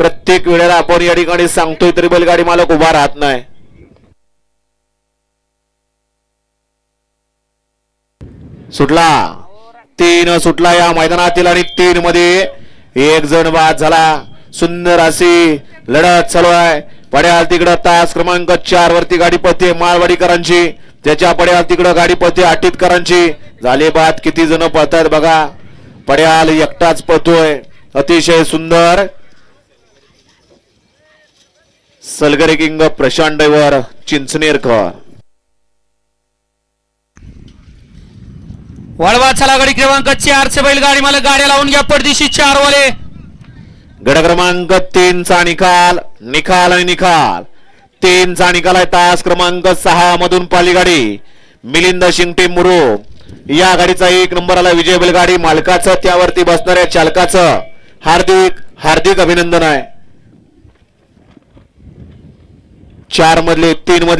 प्रत्येक वेळेला आपण या ठिकाणी सांगतोय तरी बैलगाडी मालक उभा राहत नाही. सुटला. तीन सुटला या मैदानातील आणि तीन मध्ये एक जण बाद झाला. सुंदर अशी लढत चालू आहे. पड्याल तिकडं तास क्रमांक चार वरती गाडी पळते माळवाडीकरांची त्याच्या पड्याल तिकडं गाडी पळते आटीतकरांची. झाले बाद किती जण पळतायत बघा. पड्याल एकटाच पळतोय. अतिशय सुंदर. Salgare king Prashant driver Chinchanerkar. वळवा चला गाडी क्रमांक चारचे बैलगाडी मला गाड्या लावून घ्या पडदिशी चार वाले गड क्रमांक तीनचा निकाल निकाल आणि निकाल. तीनचा निकाल आहे तास क्रमांक सहा मधून पाली गाडी मिलिंद शिंगटे मुरुम. या गाडीचा एक नंबर आला विजय बैलगाडी. मालकाचं त्यावरती बसणाऱ्या चालकाचं हार्दिक हार्दिक अभिनंदन आहे. चार मधले तीन मधले